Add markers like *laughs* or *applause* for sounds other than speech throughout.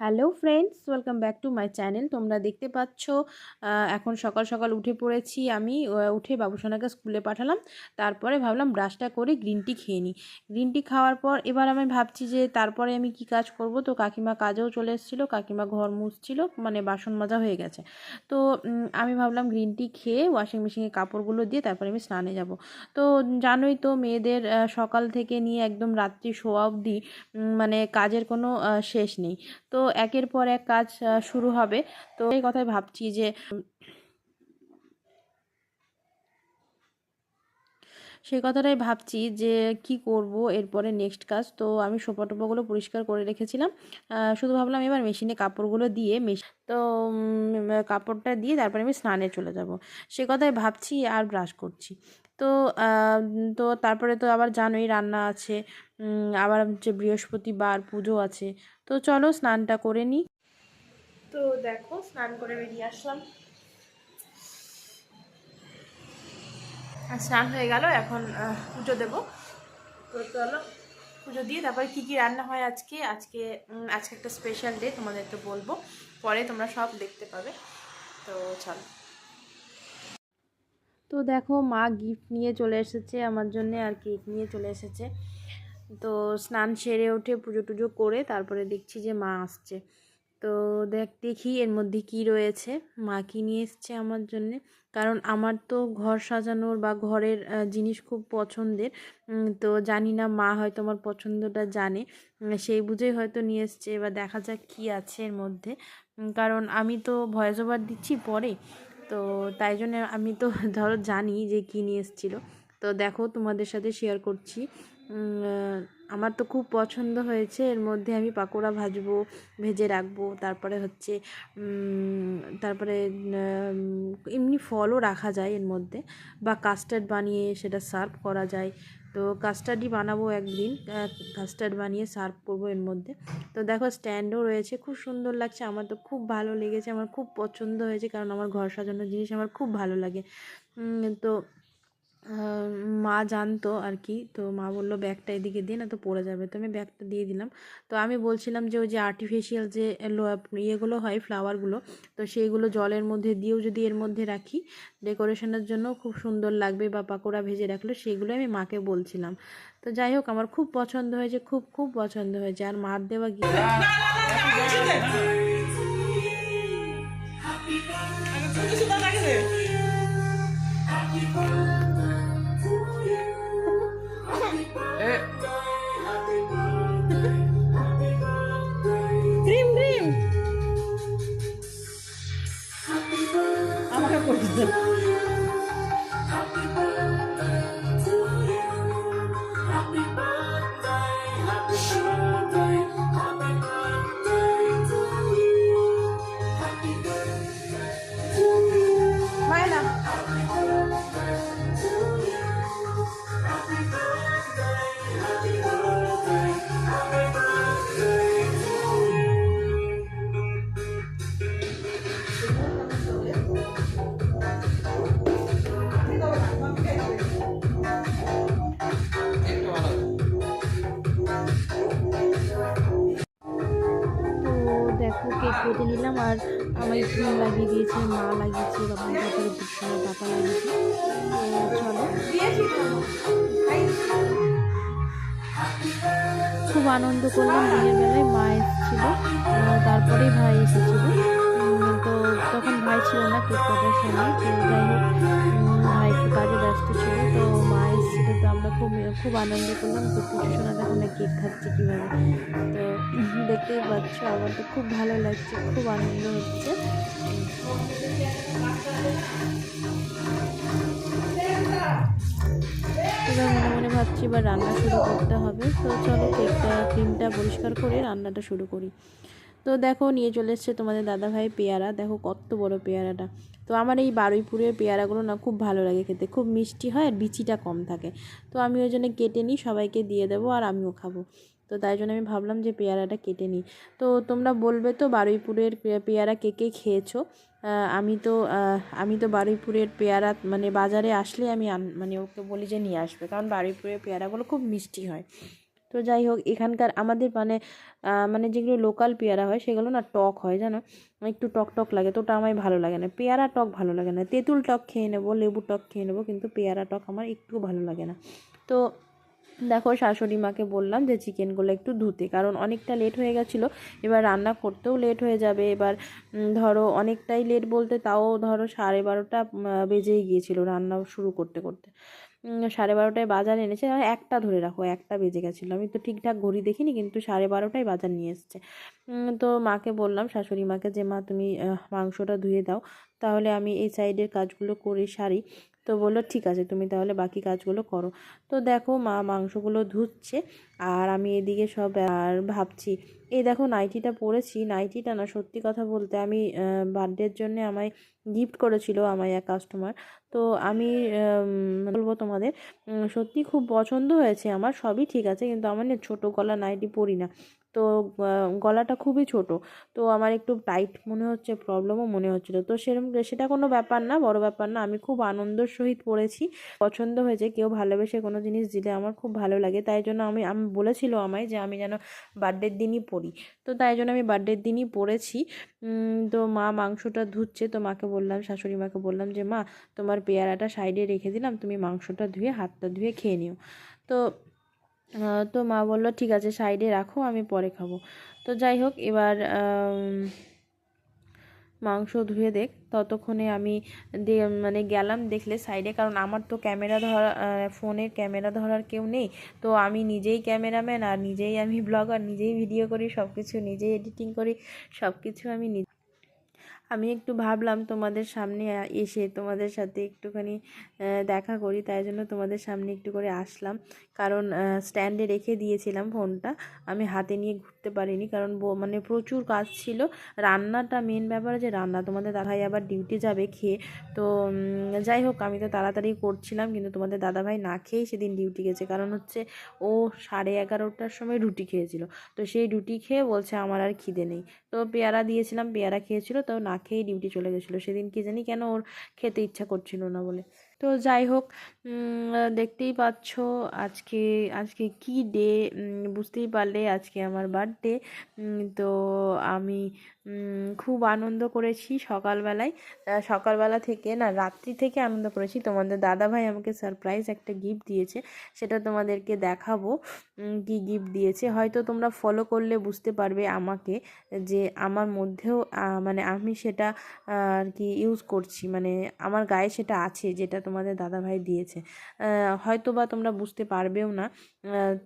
Hello friends, welcome back to my channel. তোমরা দেখতে পাচ্ছ এখন সকাল সকাল উঠে পড়েছি আমি। উঠে বাবুসোনাকে স্কুলে পাঠালাম। তারপরে ভাবলাম ব্রাশটা করে গ্রিন টি খেয়ে নিই গ্রিন টি খাওয়ার পর এবার আমি ভাবছি যে তারপরে আমি কি কাজ করব? তো কাকিমা কাজেও চলে এসেছিল, কাকিমা ঘর মুছছিল মানে বাসন মাজা হয়ে গেছে। তো আমি ভাবলাম গ্রিন টি খেয়ে ওয়াশিং মেশিনে কাপড়গুলো দিয়ে তারপরে আমি স্নানে যাব। তো, জানোই তো মেয়েদের সকাল থেকে নিয়ে একদম রাত্রি শোয়া অবধি মানে কাজের কোনো শেষ নেই। তো একের পর এক কাজ শুরু হবে। তো এই কথাই ভাবছি যে, সেই কথাটাই ভাবছি যে কি করব এরপরে নেক্সট কাজ। তো আমি সোফা টোপাগুলো পরিষ্কার করে রেখেছিলাম। শুধু ভাবলাম এবার মেশিনে কাপড়গুলো দিয়ে মেশ তো কাপড়টা দিয়ে তারপরে আমি স্নানে চলে যাব। সে কথাই ভাবছি আর ব্রাশ করছি। তো তো তারপরে তো আবার জানোই রান্না আছে। আবার হচ্ছে বৃহস্পতিবার পুজো আছে। তো চলো স্নানটা করে নিই তো দেখো স্নান করে বেরিয়ে আসলাম। আর স্নান হয়ে গেল এখন পুজো দেব। তো চলো পুজো দিয়ে তারপরে কী কী রান্না হয় আজকে? আজকে আজকে একটা স্পেশাল ডে তোমাদেরকে বলব। পরে তোমরা সব দেখতে পাবে। তো চলো। তো দেখো মা গিফট নিয়ে চলে এসেছে আমার জন্য আর কেক নিয়ে চলে এসেছে। তো স্নান সেরে উঠে পুজো টুজো করে তারপরে দেখছি যে মা আসছে। তো দেখ, দেখি এর মধ্যে কি রয়েছে। মা কি নিয়ে এসছে আমার জন্যে? কারণ আমার তো ঘর সাজানোর বা ঘরের জিনিস খুব পছন্দের। তো জানি না মা হয়তো আমার পছন্দটা জানে। সেই বুঝেই হয়তো নিয়ে এসছে। এবার দেখা যাক কি আছে এর মধ্যে। কারণ আমি তো ভয়েস ওভার দিচ্ছি পরে। তো তাই জন্য আমি তো, ধরো, জানি যে কী নিয়ে এসেছিল। তো দেখো তোমাদের সাথে শেয়ার করছি। আমার তো খুব পছন্দ হয়েছে। এর মধ্যে আমি পাকোড়া ভাজবো, ভেজে রাখব, তারপরে হচ্ছে তারপরে এমনি ফলও রাখা যায় এর মধ্যে বা কাস্টার্ড বানিয়ে সেটা সার্ভ করা যায়। তো কাস্টার্ডই বানাবো একদিন কাস্টার্ড বানিয়ে সার্ভ করব এর মধ্যে। তো দেখো স্ট্যান্ডও রয়েছে, খুব সুন্দর লাগছে, আমার তো খুব ভালো লেগেছে, আমার খুব পছন্দ হয়েছে, কারণ আমার ঘর সাজানোর জিনিস আমার খুব ভালো লাগে। তো মা জানতো আর কি তো মা বলল ব্যাগটা এদিকে দিয়ে না তো পড়ে যাবে তো আমি ব্যাগটা দিয়ে দিলাম তো আমি বলছিলাম যে ওই যে আর্টিফিশিয়াল যে ইয়েগুলো হয় ফ্লাওয়ারগুলো তো সেইগুলো জলের মধ্যে দিয়েও যদি এর মধ্যে রাখি ডেকোরেশনের জন্য খুব সুন্দর লাগবে বা পাকোড়া ভেজে রাখলে সেগুলো আমি মাকে বলছিলাম তো যাই হোক আমার খুব পছন্দ হয়েছে খুব খুব পছন্দ হয়েছে আর মার দেওয়া গিয়ে আমাকে করতে দাও। দিয়েছে লাগিয়েছি বাবা তারপরে পাতা লাগিয়েছি চলো। খুব আনন্দ করলাম, দিনের বেলায় মা এসেছিল তারপরে ভাই এসেছিল। তখন ভাই ছিল না কেক সময় তো যাই হোক ভাই একটু কাজে ব্যস্ত ছিল, তো মা এসেছিল, তো আমরা খুব খুব আনন্দ করলাম তো পুজো শোনা দেখো না কেক খাচ্ছে কীভাবে। তো দেখতেই পাচ্ছ, আমার তো খুব ভালো লাগছে, খুব আনন্দ হচ্ছে। এবার মনে মনে ভাবছি এবার রান্না শুরু করতে হবে, তো চলো কেকটা, ক্রিমটা পরিষ্কার করে রান্নাটা শুরু করি। তো দেখো, নিয়ে চলে এসছে তোমাদের দাদাভাই পেয়ারা। দেখো কত বড় পেয়ারাটা। তো আমার এই বারুইপুরের পেয়ারাগুলো না খুব ভালো লাগে খেতে। খুব মিষ্টি হয় আর বিচিটা কম থাকে। তো আমি ওই জন্য কেটে নিই, সবাইকে দিয়ে দেবো আর আমিও খাব। তো তাই জন্য আমি ভাবলাম যে পেয়ারাটা কেটে নিই। তো তোমরা বলবে তো বারুইপুরের পেয়ারা কে কে খেয়েছো? আমি তো আমি তো বারুইপুরের পেয়ারা মানে বাজারে আসলে আমি মানে ওকে বলি যে নিয়ে আসবে। কারণ বারুইপুরের পেয়ারাগুলো খুব মিষ্টি হয়। তো যাই হোক, এখানকার আমাদের মানে মানে যেগুলো লোকাল পেয়ারা হয়, সেগুলো না টক হয়, জানো? একটু টক টক লাগে, তো ওটা আমার ভালো লাগে না। পেয়ারা টক ভালো লাগে না। তেঁতুল টক খেয়ে নেব লেবু টক খেয়ে নেব, কিন্তু পেয়ারা টক আমার একটু ভালো লাগে না। তো দেখো, শাশুড়ি মাকে বললাম যে চিকেনগুলো একটু ধুতে, কারণ অনেকটা লেট হয়ে গেছিল, এবার রান্না করতেও লেট হয়ে যাবে। এবার ধরো অনেকটাই লেট বলতে তাও ধরো সাড়ে বারোটা বেজেই গিয়েছিল রান্না শুরু করতে করতে। সাড়ে বারোটায় বাজার এনেছে। আর একটা ধরে রাখো, একটা বেজে গেছিল। আমি তো ঠিকঠাক ঘড়ি দেখিনি, কিন্তু সাড়ে বারোটায় বাজার নিয়ে এসছে। তো মাকে বললাম, শাশুড়ি মাকে যে, মা, তুমি মাংসটা ধুয়ে দাও। তাহলে আমি এই সাইডের কাজগুলো করে সারি। তো বলল, ঠিক আছে, তুমি তাহলে বাকি কাজগুলো করো। তো দেখো মা মাংসগুলো ধুচ্ছে আর আমি এদিকে সব, আর ভাবছি, এই দেখো নাইটিটা পরেছি, নাইটিটা না, সত্যি কথা বলতে আমি বার্থডের জন্য আমায় গিফট করেছিল আমায় এক কাস্টমার তো আমি বলব তোমাদের সত্যি খুব পছন্দ হয়েছে আমার, সবই ঠিক আছে, কিন্তু আমার না ছোটো গলা নাইটি পরি না। তো গলাটা খুবই ছোট। তো আমার একটু টাইট মনে হচ্ছে প্রবলেমও মনে হচ্ছিল। তো সেরকম সেটা কোনো ব্যাপার না, বড় ব্যাপার না। আমি খুব আনন্দের সহিত পড়েছি। পছন্দ হয়েছে, কেউ ভালোবেসে কোনো জিনিস দিলে আমার খুব ভালো লাগে। তাই জন্য আমি আমি বলেছিল আমায় যে আমি যেন বার্থডের দিনই পড়ি। তো তাই জন্য আমি বার্থডের দিনই পড়েছি। তো মা মাংসটা ধুচ্ছে, তো মাকে বললাম, শাশুড়ি মাকে বললাম যে, মা, তোমার পেয়ারাটা সাইডে রেখে দিলাম। তুমি মাংসটা ধুয়ে, হাতটা ধুয়ে খেয়ে নিও। তো তো মা বলল, ঠিক আছে, সাইডে রাখো, আমি পরে খাব। তো যাই হোক, এবার মাংস ধুয়ে দেখ। ততক্ষণে আমি মানে গেলাম দেখলে সাইডে, কারণ আমার তো ক্যামেরা ধরা ফোনের ক্যামেরা ধরার কেউ নেই। তো আমি নিজেই ক্যামেরাম্যান, আর নিজেই আমি ব্লগার, নিজেই ভিডিও করি সব কিছু নিজেই এডিটিং করি সব কিছু আমি নিজে আমি একটু ভাবলাম তোমাদের সামনে এসে তোমাদের সাথে একটুখানি দেখা করি, তাই জন্য তোমাদের সামনে একটু করে আসলাম। কারণ স্ট্যান্ডে রেখে দিয়েছিলাম ফোনটা। আমি হাতে নিয়ে ঘুরতে পারিনি কারণ মানে প্রচুর কাজ ছিল। রান্নাটা মেন ব্যাপার যে রান্না, তোমাদের দাদাভাই আবার ডিউটি যাবে খেয়ে। তো যাই হোক, আমি তো তাড়াতাড়ি করছিলাম কিন্তু তোমাদের দাদাভাই না খেয়েই সেদিন ডিউটি গেছে। কারণ হচ্ছে, ও সাড়ে এগারোটার সময় রুটি খেয়েছিল। তো সেই রুটি খেয়ে বলছে আমার আর খিদে নেই। তো পেয়ারা দিয়েছিলাম, পেয়ারা খেয়েছিল, তো না খেয়েই ডিউটি চলে গেছিল। সেদিন কি জানি কেন ওর খেতে ইচ্ছা করছিল না বলে। তো যাই হোক দেখতেই পাচ্ছ আজকে আজকে কি ডে বুঝতেই পারলে আজকে আমার বার্থডে তো আমি খুব আনন্দ করেছি সকালবেলায়। সকালবেলা থেকে না, রাত্রি থেকে আনন্দ করেছি। তোমাদের দাদাভাই আমাকে সারপ্রাইজ একটা গিফট দিয়েছে, সেটা তোমাদেরকে দেখাবো কি গিফট দিয়েছে। হয়তো তোমরা ফলো করলে বুঝতে পারবে আমাকে যে আমার মধ্যেও মানে আমি সেটা আর কি ইউজ করছি। মানে আমার গায়ে সেটা আছে, যেটা তোমাদের দাদাভাই দিয়েছে। হয়তো বা তোমরা বুঝতে পারবেও না।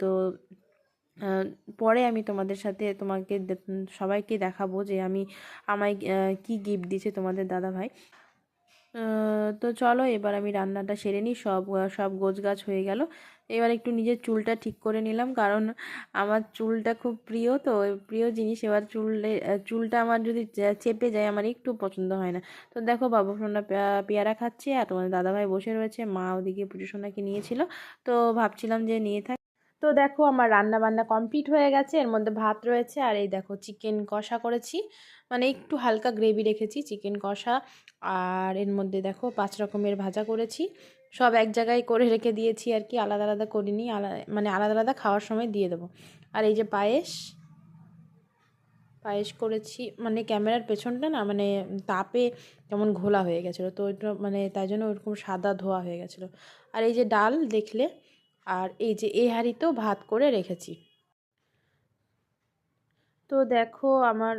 তো পরে আমি তোমাদের সাথে তোমাকে সবাইকে দেখাবো যে আমি আমায় কি গিফট দিয়েছে তোমাদের দাদাভাই। তো চলো এবার আমি রান্নাটা সেরে নিই। সব সব গোছগাছ হয়ে গেল। এবার একটু নিজের চুলটা ঠিক করে নিলাম, কারণ আমার চুলটা খুব প্রিয় তো, প্রিয় জিনিস। এবার চুলে, চুলটা আমার যদি চেপে যায়, আমার একটু পছন্দ হয় না। তো দেখো, বাবু সোনা পেয়ারা খাচ্ছে আর তোমাদের দাদাভাই বসে রয়েছে, মা ওদিকে পুজো সোনাকে নিয়েছিল। তো ভাবছিলাম যে নিয়ে থাক। তো দেখো, আমার রান্না বান্না কমপ্লিট হয়ে গেছে, এর মধ্যে ভাত রয়েছে, আর এই দেখো, চিকেন কষা করেছি। মানে একটু হালকা গ্রেভি রেখেছি, চিকেন কষা, আর এর মধ্যে দেখো, পাঁচ রকমের ভাজা করেছি। সব এক জায়গায় করে রেখে দিয়েছি আর কি, আলাদা আলাদা করিনি আলাদা মানে আলাদা আলাদা খাওয়ার সময় দিয়ে দেবো। আর এই যে পায়েস পায়েস করেছি মানে ক্যামেরার পেছনটা না মানে তাপে কেমন ঘোলা হয়ে গেছিল, তো ওইটা মানে তাই জন্য ওরকম সাদা ধোয়া হয়ে গেছিল। আর এই যে ডাল দেখলে, আর এই যে এই হাঁড়িতেও ভাত করে রেখেছি। তো দেখো আমার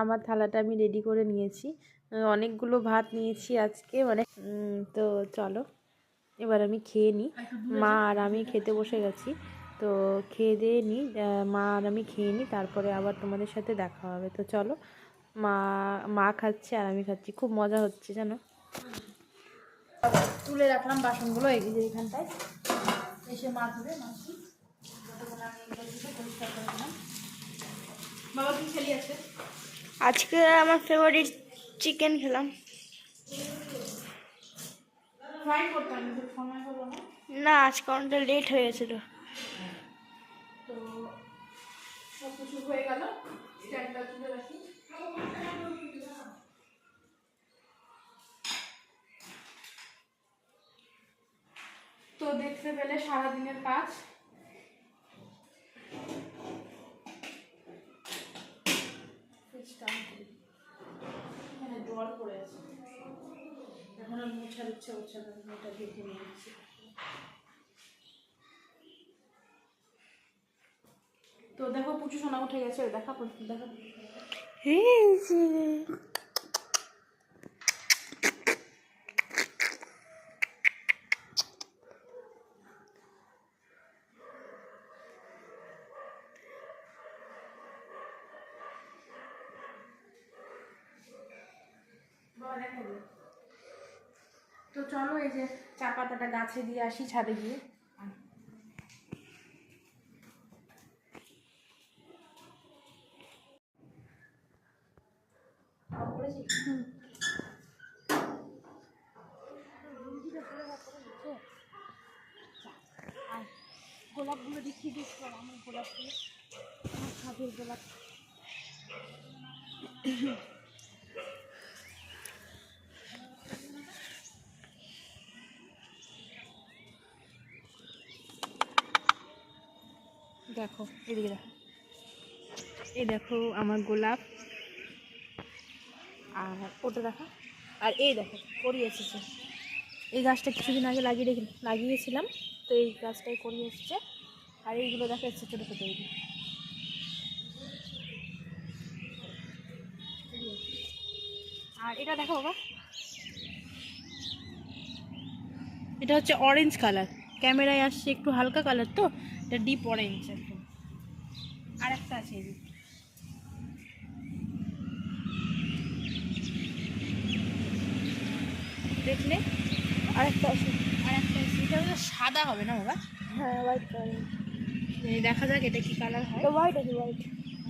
আমার থালাটা আমি রেডি করে নিয়েছি। অনেকগুলো ভাত নিয়েছি আজকে মানে তো চলো। এবার আমি খেয়ে নিই। মা আর আমি খেতে বসে গেছি। তো খেয়ে দিয়ে নিই মা আর আমি খেয়ে নিই তারপরে আবার তোমাদের সাথে দেখা হবে। তো চলো মা মা খাচ্ছে আর আমি খাচ্ছি। খুব মজা হচ্ছে জানো? তুলে রাখলাম বাসনগুলো যে এখানটায় এসে মা মাছি এগুলো দিলাম। বাবা কি খেলি আছে আজকে আমার ফেভারিট চিকেন খেলাম। না। না আজকে অনেকটা লেট হয়ে গেছিল। তো সব কিছু হয়ে গেল স্ট্যান্ডটা তুলে রাখি। তো দেখতে পেলে সারাদিনের কাজ। ফ্রিজটা এখানে জল পড়ে আছে। এখন আর মোছার ইচ্ছে হচ্ছে না আমি এটা দেখে নিচ্ছি তো দেখো পুচু সোনা উঠে গেছে, দেখা দেখা বাবা দেখো গো। তো চলো এই যে চা পাতাটা গাছে দিয়ে আসি ছাদে গিয়ে। গোলাপগুলো দেখিয়ে দিস আমার গোলাপগুলো। আমার ছাদের গোলাপ। দেখো, এদিকে দেখো। এই দেখো আমার গোলাপ। আর ওটা দেখো। আর এই দেখো করিয়ে এসেছে। এই গাছটা কিছুদিন আগে লাগিয়ে রেখে, লাগিয়েছিলাম। তো এই গাছটাই করিয়ে এসেছে। আর এইগুলো দেখো, এসছে ছোটো ছোটো এইগুলো আর এটা দেখো বাবা। এটা হচ্ছে অরেঞ্জ কালার ক্যামেরায় আসছে একটু হালকা কালার তো। এটা ডিপ অরেঞ্জ একদম আর একটা আছে দেখলে আর একটা আছে। আর একটা আছে। এটা হচ্ছে সাদা হবে না বাবা? হ্যাঁ হোয়াইট কালার এই দেখা যাক এটা কি কালার হয়। হোয়াইট আছে হোয়াইট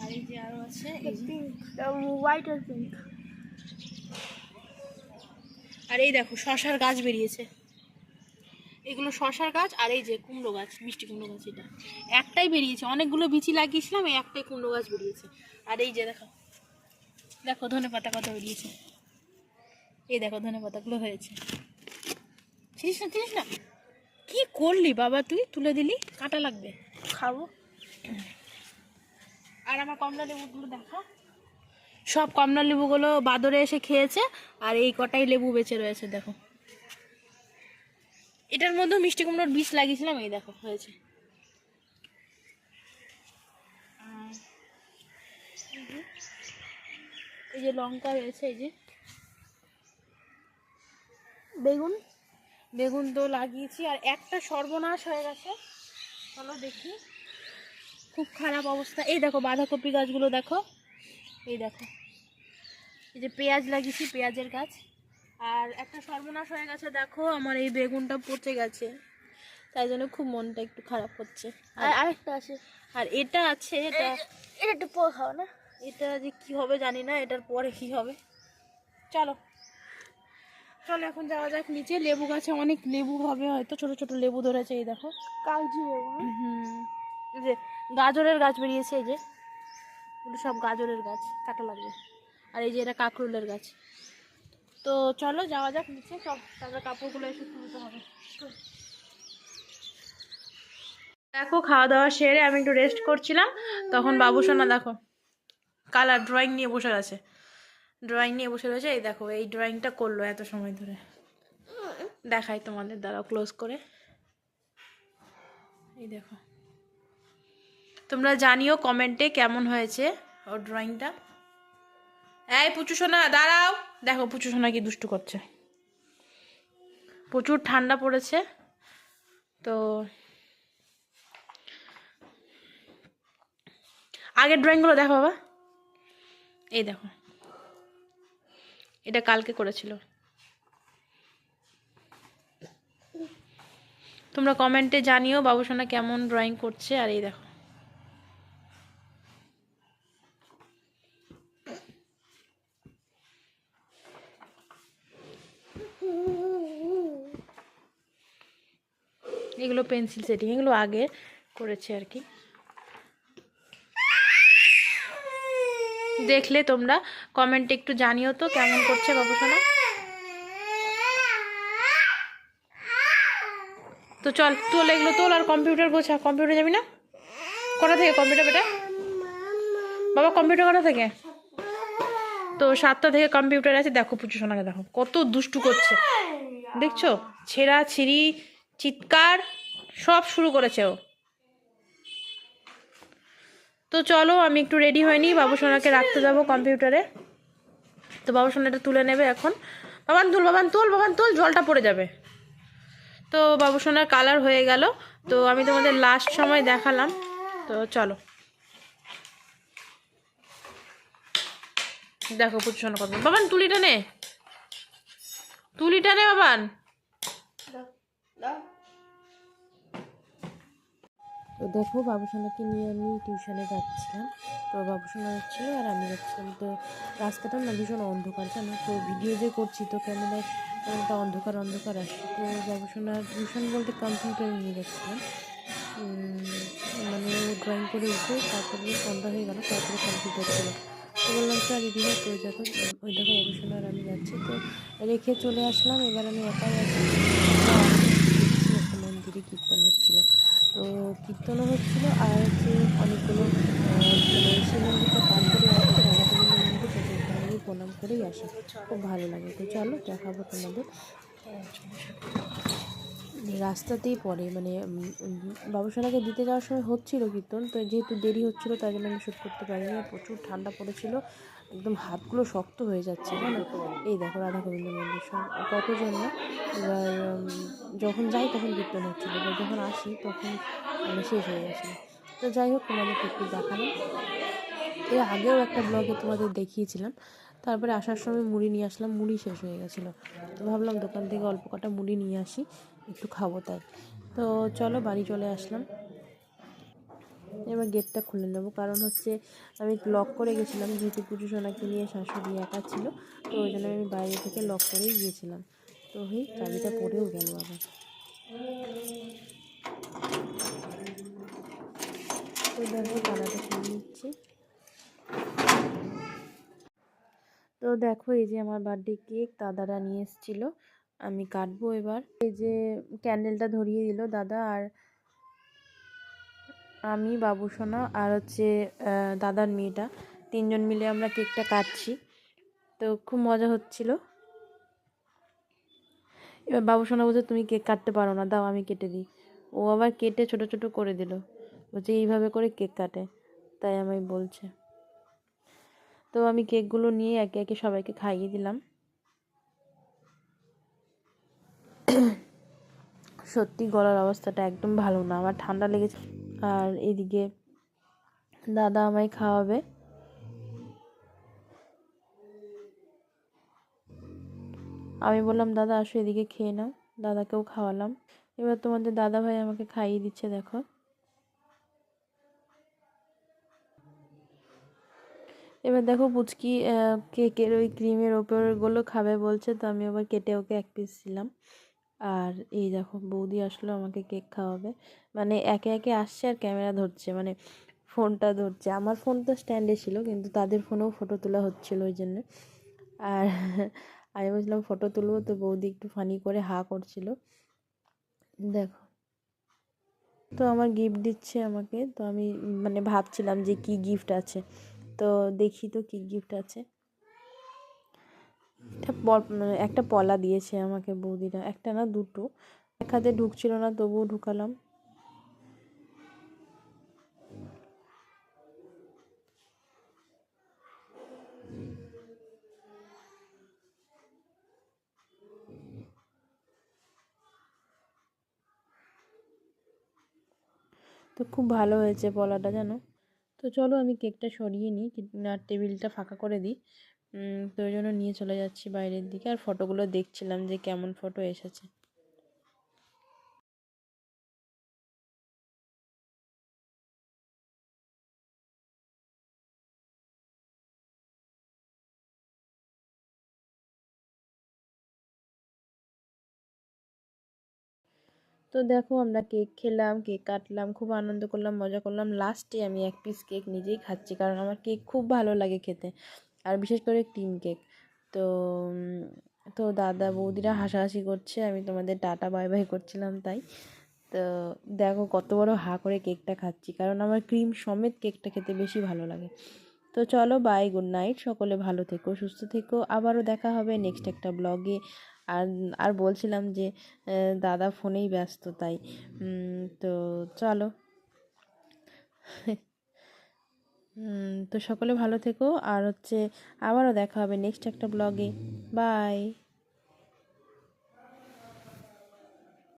আর এই যে আরও আছে। পিঙ্ক হোয়াইট আর পিঙ্ক আর এই দেখো শশার গাছ বেরিয়েছে। এগুলো শশার গাছ আর এই যে কুমড়ো গাছ মিষ্টি কুমড়ো গাছ এটা। একটাই বেরিয়েছে। অনেকগুলো বিচি লাগিয়েছিলাম এই একটাই কুমড়ো গাছ বেরিয়েছে। আর এই যে দেখো দেখো ধনে পাতা কত বেরিয়েছে। এই দেখো ধনে পাতাগুলো হয়েছে। চিনিস না চিনিস না? কি করলি বাবা তুই? তুলে দিলি? কাটা লাগবে। খাব। আর আমার কমলা লেবুগুলো দেখো। সব কমলা লেবুগুলো বাদরে এসে খেয়েছে আর এই কটাই লেবু বেঁচে রয়েছে দেখো। এটার মধ্যে মিষ্টি কুমড়োর বীজ লাগিয়েছিলাম এই দেখো হয়েছে। আর এই যে- এই যে লঙ্কা রয়েছে এই যে। বেগুন? বেগুন তো লাগিয়েছি আর একটা সর্বনাশ হয়ে গেছে। চলো দেখি। খুব খারাপ অবস্থা। এই দেখো বাঁধাকপি গাছগুলো দেখো। এই দেখো। এই যে পেঁয়াজ লাগিয়েছি পেঁয়াজের গাছ। আর একটা সর্বনাশ হয়ে গেছে দেখো আমার এই বেগুনটা পচে গেছে। তাই জন্য খুব মনটা একটু খারাপ হচ্ছে। আর আর আরেকটা আছে। আর এটা আছে এটা এটা একটু পর খাও না। এটা যে কি হবে জানি না এটার পরে কি হবে। চলো। চলো এখন যাওয়া যাক নিচে লেবু গাছে অনেক লেবু হবে হয়তো ছোট ছোট লেবু ধরেছে এই দেখো। কাগজি বেগুন হুম যে গাজরের গাছ বেরিয়েছে এই যে। সব গাজরের গাছ কাটা লাগবে। আর এই যে এটা কাঁকরোলের গাছ। তো চলো, যাওয়া যাক নিচে, সব তারপরে কাপড়গুলো এসে তুলতে হবে। দেখো, খাওয়া দাওয়া সেরে আমি একটু রেস্ট করছিলাম। তখন বাবু সোনা দেখো, কালার ড্রয়িং নিয়ে বসে আছে ড্রয়িং নিয়ে বসে রয়েছে, এই দেখো, এই ড্রয়িংটা করল এত সময় ধরে। দেখাই তোমাদের দ্বারা ক্লোজ করে। এই দেখো। তোমরা জানিও কমেন্টে কেমন হয়েছে ওর ড্রয়িংটা এই পুচু সোনা, দাঁড়াও। দেখো পুচু সোনা কি দুষ্টু করছে। প্রচুর ঠান্ডা পড়েছে। তো আগের ড্রয়িংগুলো দেখো বাবা। এই দেখো। এটা কালকে করেছিল। তোমরা কমেন্টে জানিও বাবুসোনা কেমন ড্রয়িং করছে, আর এই দেখো। এগুলো পেন্সিল সেটিং, এগুলো আগে করেছে আর কি। দেখলে তোমরা কমেন্টে একটু জানিও তো কেমন করছে বাবুসোনা তো চল, তোল এগুলো তোল আর কম্পিউটার গোছা, কম্পিউটার যাবি না? কটা থেকে কম্পিউটার বেটা? বাবা, কম্পিউটার কটা থেকে? তো সাতটা থেকে কম্পিউটার আছে, দেখো পুজো সোনাকে দেখো, কত দুষ্টু করছে। দেখছ? ছেঁড়া ছিঁড়ি চিৎকার সব শুরু করেছে ও। তো চলো, আমি একটু রেডি হয়নি বাবু সোনাকে রাখতে যাব কম্পিউটারে তো বাবু সোনাটা তুলে নেবে এখন। বাবান তুল বাবান তুল বাবান তুল, জলটা পড়ে যাবে। তো বাবু সোনার কালার হয়ে গেল। তো আমি তোমাদের লাস্ট সময় দেখালাম। তো চলো। দেখো পুজো সোনা কত বাবান তুলিটা নে। তুলিটা নে বাবান। তো দেখো, বাবুসোনাকে নিয়ে আমি টিউশনে যাচ্ছিলাম। তো বাবুসোনা যাচ্ছিল আর আমি যাচ্ছিলাম তো রাস্তাটা না ভীষণ অন্ধকার। জানো তো ভিডিও যে করছি তো ক্যামেরায় একটা অন্ধকার অন্ধকার আসছে? তো বাবুসোনা টিউশন বলতে কম্পিউটারে নিয়ে যাচ্ছিলাম মানে ড্রয়িং করে উঠে তারপরে সন্ধ্যা হয়ে গেল, তারপরে কম্পিউটার ছিল তো বললাম স্যার রেডি হয়ে চলে যাব ওই দেখো, বাবুসোনা আর আমি যাচ্ছি। তো রেখে চলে আসলাম, এবার আমি একাই আছি। মন্দিরে কীর্তন হচ্ছিল। তো কীর্তনও হচ্ছিল আর হচ্ছে অনেকগুলো সেই মন্দিরটা পার করে আসছে রাধাকৃষ্ণ মন্দির সেখানে প্রণাম করেই আসে। খুব ভালো লাগে। তো চলো, দেখাবো তোমাদের। রাস্তাতেই পড়ে মানে বাবুসোনাকে দিতে যাওয়ার সময় হচ্ছিল কীর্তন, তো যেহেতু দেরি হচ্ছিল, তাই জন্য আমি শ্যুট করতে পারিনি। প্রচুর ঠান্ডা পড়েছিল। একদম হাতগুলো শক্ত হয়ে যাচ্ছে, জানো? এই দেখো রাধা গোবিন্দ মন্দির সব কতজন না? এবার যখন যাই তখন কীর্তন হচ্ছিল, এবার যখন আসি তখন মানে শেষ হয়ে গেছিল তো যাই হোক তোমাদেরকে একটু দেখালাম এর আগেও একটা ব্লগে তোমাদের দেখিয়েছিলাম, তারপরে আসার সময় মুড়ি নিয়ে আসলাম, মুড়ি শেষ হয়ে গেছিল। তো ভাবলাম দোকান থেকে অল্প কটা মুড়ি নিয়ে আসি, একটু খাব তাই। তো চলো বাড়ি চলে আসলাম। এবার গেটটা খুলে নেব। কারণ হচ্ছে আমি লক করে গেছিলাম, যেহেতু পুজো সোনাকে নিয়ে শাশুড়ি একা ছিল, তো ওই জন্য আমি বাইরে থেকে লক করেই গিয়েছিলাম। তো ওই চাবিটা পড়েও গেল আবার। তো দেখো খুলে তো দেখো এই যে আমার বার্থডে কেক দাদারা নিয়ে এসেছিল, আমি কাটবো এবার। এই যে ক্যান্ডেলটা ধরিয়ে দিল দাদা, আর আমি বাবুসোনা আর হচ্ছে দাদার মেয়েটা। তিনজন মিলে আমরা কেকটা কাটছি। তো খুব মজা হচ্ছিল। এবার বাবুসোনা বলছে, তুমি কেক কাটতে পারো না, দাও আমি কেটে দিই। ও আবার কেটে ছোট ছোট করে দিল। বলছে, এইভাবে করে কেক কাটে। তাই আমায় বলছে। তো আমি কেকগুলো নিয়ে একে একে সবাইকে খাইয়ে দিলাম। সত্যি গলার অবস্থাটা একদম ভালো না, আমার ঠান্ডা লেগেছে। আর এদিকে দাদা আমায় খাওয়াবে। আমি বললাম, দাদা, আসো এদিকে খেয়ে নাও। দাদাকেও খাওয়ালাম। এবার তোমাদের দাদা ভাই আমাকে খাইয়ে দিচ্ছে, দেখো। এবার দেখো পুচকি কেকের ওই ক্রিমের ওপরগুলো খাবে বলছে, তো আমি আবার কেটে ওকে এক পিস দিলাম। আর এই দেখো বৌদি আসলো আমাকে কেক খাওয়াবে। মানে একে একে আসছে আর ক্যামেরা ধরছে মানে ফোনটা ধরছে। আমার ফোন তো স্ট্যান্ডে ছিল, কিন্তু তাদের ফোনেও ফটো তোলা হচ্ছিল ওই জন্য। আর *laughs* আমি বলছিলাম, ফটো তুলবো? তো বৌদি একটু ফানি করে হা করছিল। দেখো। তো আমার গিফট দিচ্ছে আমাকে। তো আমি মানে ভাবছিলাম যে কি গিফট আছে। তো দেখি তো কি গিফট আছে। একটা মানে একটা পলা দিয়েছে আমাকে বৌদিরা, একটা না দুটো। এক হাতে ঢুকছিল না, তবুও ঢুকালাম। তো খুব ভালো হয়েছে পলাটা জানো? তো চলো আমি কেকটা সরিয়ে নিই আর টেবিলটা ফাঁকা করে দিই। তো ওই জন্য নিয়ে চলে যাচ্ছি বাইরের দিকে। আর ফটোগুলো দেখছিলাম যে কেমন ফটো এসেছে। তো দেখো আমরা কেক খেলাম, কেক কাটলাম, খুব আনন্দ করলাম, মজা করলাম। লাস্টে আমি এক পিস কেক নিজেই খাচ্ছি, কারণ আমার কেক খুব ভালো লাগে খেতে। আর বিশেষ করে টিম কেক। তো তো দাদা বৌদিরা হাসাহাসি করছে, আমি তোমাদের টাটা, বাই বাই করছিলাম তাই। তো দেখো কত বড় হা করে কেকটা খাচ্ছি, কারণ আমার ক্রিম সমেত কেকটা খেতে বেশি ভালো লাগে। তো চলো, বাই, গুড নাইট, সকলে ভালো থেকো, সুস্থ থেকো, আবারও দেখা হবে নেক্সট একটা ব্লগে। আর আর বলছিলাম যে দাদা ফোনেই ব্যস্ত তাই। তো চলো। *laughs* তো সকলে ভালো থেকো। আর হচ্ছে আবারও দেখা হবে নেক্সট একটা ব্লগে বাই